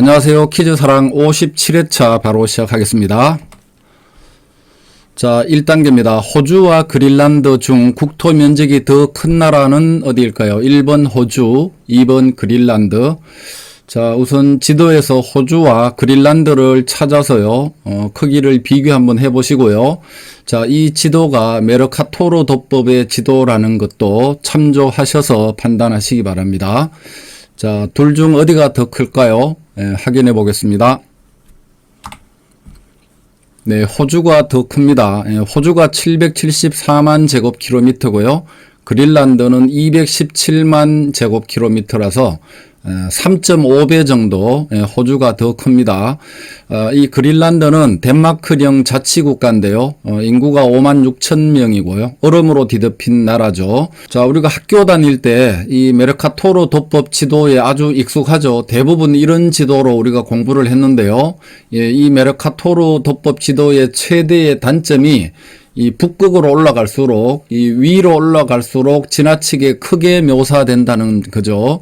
안녕하세요. 퀴즈사랑 57회차 바로 시작하겠습니다. 자, 1단계입니다. 호주와 그린란드 중 국토 면적이 더 큰 나라는 어디일까요? 1번 호주, 2번 그린란드. 자, 우선 지도에서 호주와 그린란드를 찾아서요, 어, 크기를 비교 한번 해 보시고요. 자, 이 지도가 메르카토르 도법의 지도라는 것도 참조하셔서 판단하시기 바랍니다. 자, 둘 중 어디가 더 클까요? 예, 확인해 보겠습니다. 네, 호주가 더 큽니다. 예, 호주가 774만 제곱킬로미터고요. 그린란드는 217만 제곱킬로미터라서 3.5배 정도 예, 호주가 더 큽니다. 어, 이 그린란드는 덴마크령 자치국가인데요. 어, 인구가 5만 6천 명이고요. 얼음으로 뒤덮인 나라죠. 자, 우리가 학교 다닐 때 이 메르카토르 도법 지도에 아주 익숙하죠. 대부분 이런 지도로 우리가 공부를 했는데요. 예, 이 메르카토르 도법 지도의 최대의 단점이 이 북극으로 올라갈수록 이 위로 올라갈수록 지나치게 크게 묘사된다는 거죠.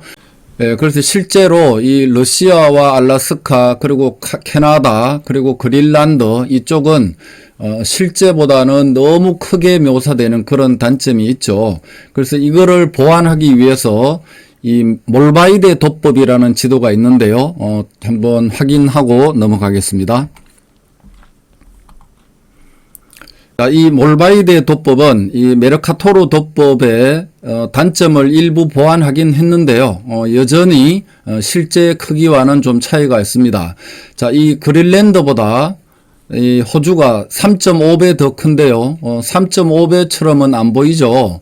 예, 그래서 실제로 이 러시아와 알라스카 그리고 카- 캐나다 그리고 그린란드 이쪽은 어, 실제보다는 너무 크게 묘사되는 그런 단점이 있죠. 그래서 이거를 보완하기 위해서 이 몰바이데 도법이라는 지도가 있는데요. 어, 한번 확인하고 넘어가겠습니다. 자, 이 몰바이데 도법은 이 메르카토르 도법의 어, 단점을 일부 보완하긴 했는데요. 어, 여전히 어, 실제 크기와는 좀 차이가 있습니다. 자, 이 그린랜드보다 이 호주가 3.5배 더 큰데요. 어, 3.5배처럼은 안 보이죠.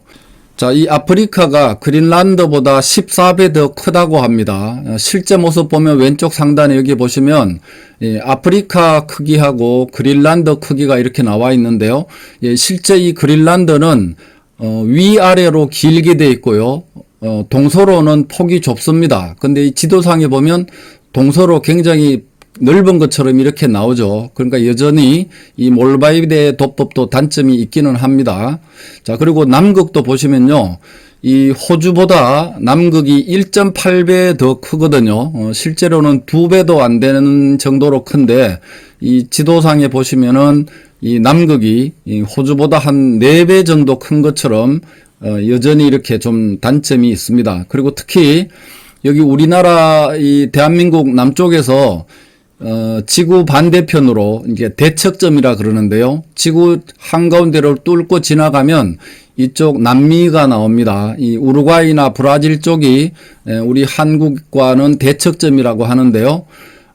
자, 이 아프리카가 그린란드보다 14배 더 크다고 합니다. 어, 실제 모습 보면 왼쪽 상단에 여기 보시면 이 아프리카 크기하고 그린란드 크기가 이렇게 나와 있는데요. 예, 실제 이 그린란드는 어, 위아래로 길게 돼 있고요. 어, 동서로는 폭이 좁습니다. 근데 이 지도상에 보면 동서로 굉장히 넓은 것처럼 이렇게 나오죠. 그러니까 여전히 이 몰바이데 도법도 단점이 있기는 합니다. 자, 그리고 남극도 보시면요. 이 호주보다 남극이 1.8배 더 크거든요. 어, 실제로는 두 배도 안 되는 정도로 큰데 이 지도상에 보시면은 이 남극이 이 호주보다 한 4배 정도 큰 것처럼 어, 여전히 이렇게 좀 단점이 있습니다. 그리고 특히 여기 우리나라 이 대한민국 남쪽에서 어, 지구 반대편으로 이게 대척점이라 그러는데요. 지구 한가운데를 뚫고 지나가면 이쪽 남미가 나옵니다. 이 우루과이나 브라질 쪽이 에, 우리 한국과는 대척점이라고 하는데요.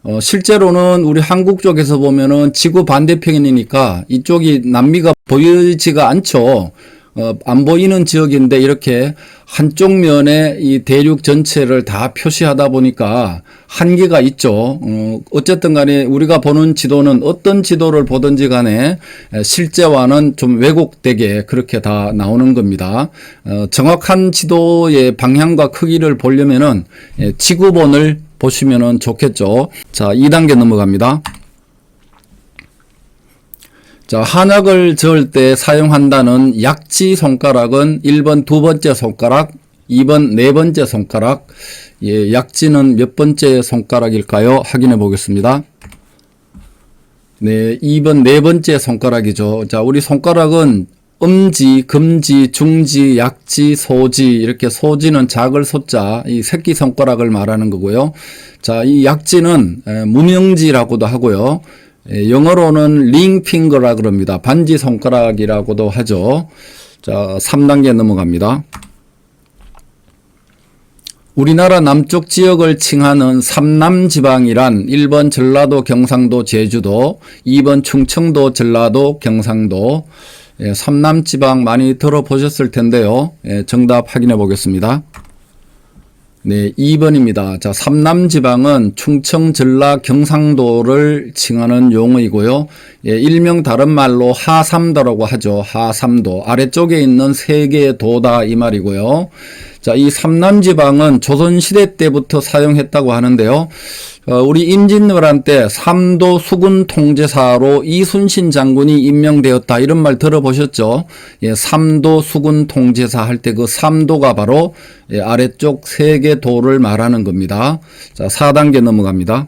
어, 실제로는 우리 한국 쪽에서 보면은 지구 반대편이니까 이쪽이 남미가 보이지가 않죠. 어, 안 보이는 지역인데 이렇게 한쪽 면에 이 대륙 전체를 다 표시하다 보니까 한계가 있죠. 어, 어쨌든 간에 우리가 보는 지도는 어떤 지도를 보든지 간에 에, 실제와는 좀 왜곡되게 그렇게 다 나오는 겁니다. 어, 정확한 지도의 방향과 크기를 보려면은 예, 지구본을 보시면은 좋겠죠. 자, 2단계 넘어갑니다. 자, 한약을 저을 때 사용한다는 약지 손가락은 1번 두 번째 손가락, 2번 네 번째 손가락. 예, 약지는 몇 번째 손가락일까요? 확인해 보겠습니다. 네, 2번 네 번째 손가락이죠. 자, 우리 손가락은 음지, 금지, 중지, 약지, 소지 이렇게 소지는 작을 소자 이 새끼 손가락을 말하는 거고요. 자, 이 약지는 에, 무명지라고도 하고요. 에, 영어로는 링핑거라 그럽니다. 반지 손가락이라고도 하죠. 자, 3단계 넘어갑니다. 우리나라 남쪽 지역을 칭하는 삼남 지방이란 1번 전라도, 경상도, 제주도, 2번 충청도, 전라도, 경상도, 예, 삼남 지방 많이 들어보셨을 텐데요. 예, 정답 확인해 보겠습니다. 네, 2번입니다. 자, 삼남 지방은 충청, 전라, 경상도를 칭하는 용어이고요. 예, 일명 다른 말로 하삼도라고 하죠. 하삼도. 아래쪽에 있는 세 개의 도다 이 말이고요. 자, 이 삼남지방은 조선시대 때부터 사용했다고 하는데요. 어, 우리 임진왜란 때 삼도 수군 통제사로 이순신 장군이 임명되었다 이런 말 들어보셨죠? 예, 삼도 수군 통제사 할 때 그 삼도가 바로 예, 아래쪽 세 개 도를 말하는 겁니다. 자, 4단계 넘어갑니다.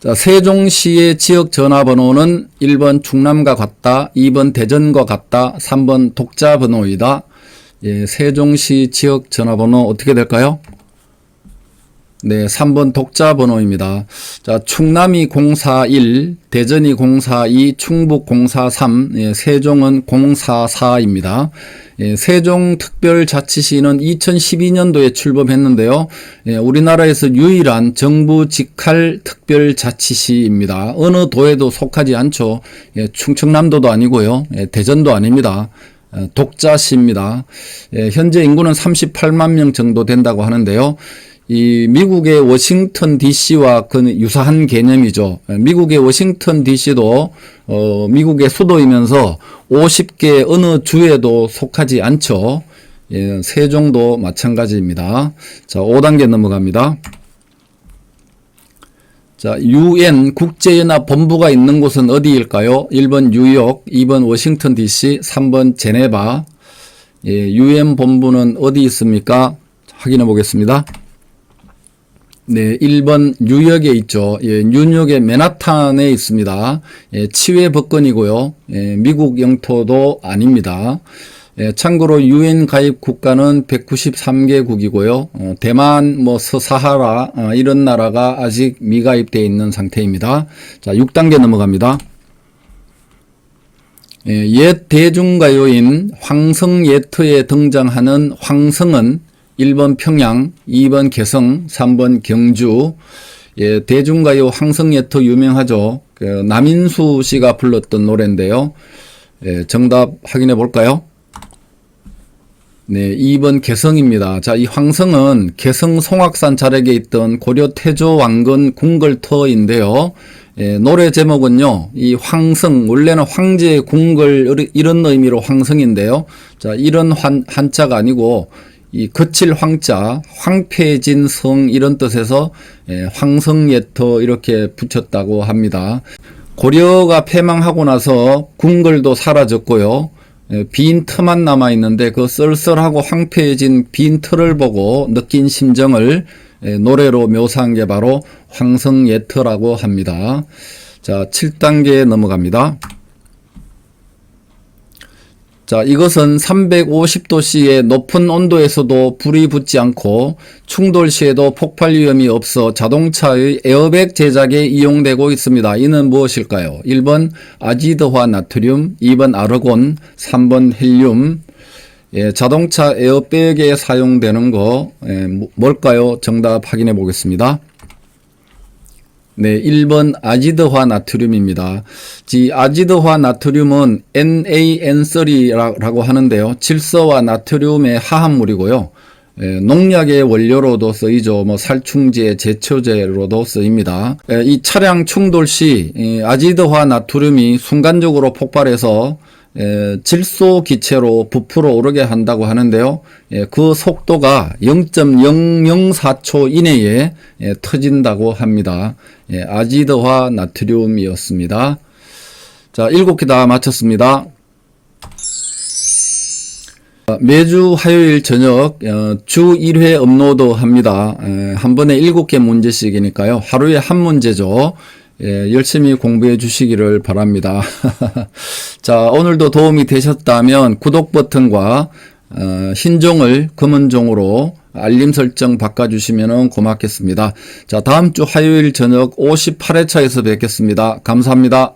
자, 세종시의 지역 전화번호는 1번 충남과 같다, 2번 대전과 같다, 3번 독자 번호이다. 예, 세종시 지역 전화번호 어떻게 될까요? 네, 3번 독자 번호입니다. 자, 충남이 041, 대전이 042, 충북 043, 예, 세종은 044입니다. 예, 세종특별자치시는 2012년도에 출범했는데요. 예, 우리나라에서 유일한 정부 직할 특별자치시입니다. 어느 도에도 속하지 않죠. 예, 충청남도도 아니고요. 예, 대전도 아닙니다. 어, 독자 시입니다. 예, 현재 인구는 38만 명 정도 된다고 하는데요. 이 미국의 워싱턴 DC와 그 유사한 개념이죠. 예, 미국의 워싱턴 DC도 어 미국의 수도이면서 50개 어느 주에도 속하지 않죠. 예, 세종도 마찬가지입니다. 자, 5단계 넘어갑니다. 자, UN 국제연합 본부가 있는 곳은 어디일까요? 1번 뉴욕, 2번 워싱턴 DC, 3번 제네바. 예, UN 본부는 어디 있습니까? 확인해 보겠습니다. 네, 1번 뉴욕에 있죠. 예, 뉴욕의 맨하탄에 있습니다. 예, 치외 법권이고요. 예, 미국 영토도 아닙니다. 예, 참고로 유엔 가입 국가는 193개국이고요. 어, 대만, 뭐 서사하라 어, 이런 나라가 아직 미가입되어 있는 상태입니다. 자, 6단계 넘어갑니다. 예, 옛 대중가요인 황성예터에 등장하는 황성은 1번 평양, 2번 개성, 3번 경주. 예, 대중가요 황성예터 유명하죠. 그 남인수 씨가 불렀던 노래인데요. 예, 정답 확인해 볼까요? 네, 2번 개성입니다. 자, 이 황성은 개성 송악산 자락에 있던 고려 태조 왕건 궁궐터인데요. 예, 노래 제목은요, 이 황성, 원래는 황제 궁궐, 이런 의미로 황성인데요. 자, 이런 한, 한자가 아니고, 이 거칠 황자, 황폐진 성, 이런 뜻에서, 예, 황성예터 이렇게 붙였다고 합니다. 고려가 패망하고 나서 궁궐도 사라졌고요. 예, 빈 터만 남아 있는데 그 쓸쓸하고 황폐해진 빈 터를 보고 느낀 심정을 예, 노래로 묘사한 게 바로 황성예터라고 합니다. 자, 7단계 넘어갑니다. 자, 이것은 350도씨의 높은 온도에서도 불이 붙지 않고 충돌 시에도 폭발 위험이 없어 자동차의 에어백 제작에 이용되고 있습니다. 이는 무엇일까요? 1번 아지드화 나트륨, 2번 아르곤, 3번 헬륨. 예, 자동차 에어백에 사용되는 거 예, 뭐, 뭘까요? 정답 확인해 보겠습니다. 네, 1번 아지드화 나트륨입니다. 이 아지드화 나트륨은 NaN3라고 하는데요. 질소와 나트륨의 화합물이고요. 예, 농약의 원료로도 쓰이죠. 뭐 살충제, 제초제로도 쓰입니다. 예, 이 차량 충돌 시 아지드화 나트륨이 순간적으로 폭발해서 에, 질소 기체로 부풀어 오르게 한다고 하는데요. 예, 그 속도가 0.004초 이내에 예, 터진다고 합니다. 예, 아지드화 나트륨이었습니다. 자, 일곱 개 다 마쳤습니다. 매주 화요일 저녁 어, 주 1회 업로드 합니다. 한 번에 7개 문제씩이니까요. 하루에 한 문제죠. 예, 열심히 공부해 주시기를 바랍니다. 자, 오늘도 도움이 되셨다면 구독 버튼과 어, 흰종을 검은종으로 알림 설정 바꿔주시면 고맙겠습니다. 자, 다음 주 화요일 저녁 58회차에서 뵙겠습니다. 감사합니다.